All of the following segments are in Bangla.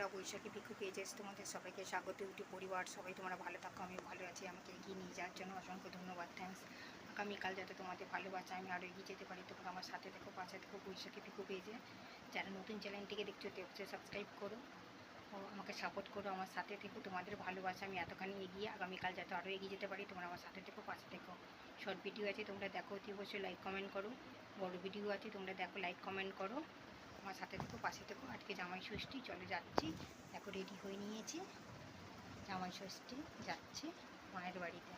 বন্ধুরা বৈশাখী ভিক্ষু পেয়েছে তোমাদের সবাইকে স্বাগত ইউটি পরিবার, সবাই তোমরা ভালো থাকো আমি ভালো আছি, আমাকে এগিয়ে নিয়ে যাওয়ার জন্য অসংখ্য ধন্যবাদ থ্যাংকস আগামীকাল যাতে তোমাদের ভালোবাসা, আমি আরও এগিয়ে যেতে পারি, তোমরা আমার সাথে দেখো, পাশে দেখো বৈশাখী ভিক্ষু পেয়েছে। যারা নতুন চ্যানেলটিকে দেখছ দেখছ সাবস্ক্রাইব করো, ও আমাকে সাপোর্ট করো, আমার সাথে থেকো, তোমাদের ভালোবাসা, আমি এতখানি এগিয়ে আগামীকাল যাতে আরও এগিয়ে যেতে পারি, তোমরা আমার সাথে থেকো, পাশে দেখো শর্ট ভিডিও আছে, তোমরা দেখো, অতি অবশ্যই লাইক কমেন্ট করো, বড় ভিডিও আছে, তোমরা দেখো লাইক কমেন্ট করো। আমার সাথে থেকো পাশে থেকো আজকে জামাই ষষ্ঠী, চলে যাচ্ছি। দেখো রেডি হয়ে নিয়েছি। জামাই ষষ্ঠী যাচ্ছে মায়ের বাড়িতে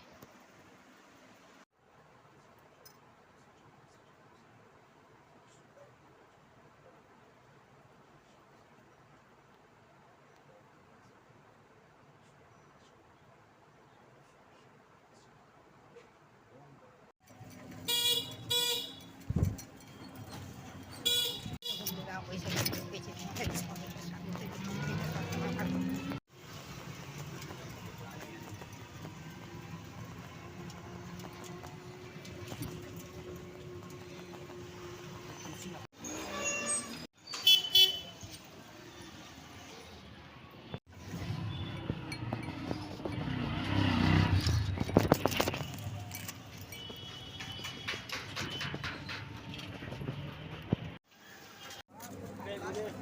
বন্ধুরা বৈশাখী বেঁচে তোমাদের সবাইকে স্বাগত জানাই। ওখানে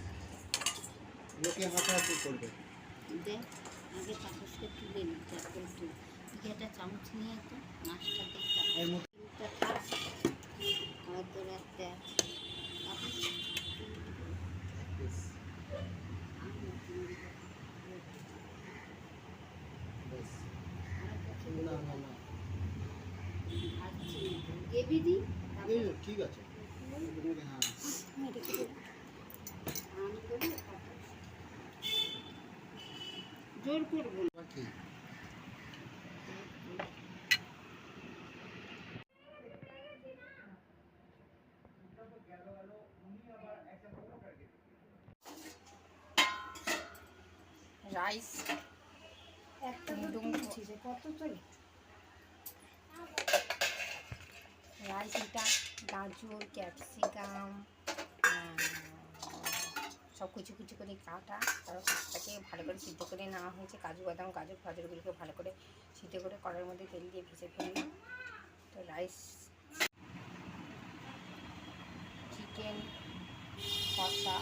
হাঁটাহাঁটি করবে? দে আগে চামচকে তুলে নি তারপর একটু একটা চামচ নিয়ে তো মাছটা দেখতে এর মধ্যে হয়তো রাখতে বেশ, বেশ। না না না। দিই এই ঠিক আছে। হ্যাঁ আমি রেখে দেবো আমি করি জোর করব না এবার ঠিক রাইস একটা কত চলে। রাইস এটা গাজর ক্যাপসিকাম সব কুচি কুচি করে কাটা তারপর কাজটাকে ভালো করে সিদ্ধ করে নেওয়া হয়েছে, কাজু বাদাম, গাজর ফাজরগুলোকে ভালো করে সিদ্ধ করে কড়ার মধ্যে তেল দিয়ে ভেজে ফেললাম তো রাইস, চিকেন, কষা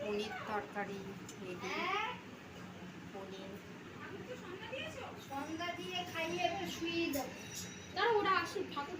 পনির তরকারি রেডি পনির দিয়ে খাইয়ে শুয়ে দেবো তারা ওরা আসে ঠাকুর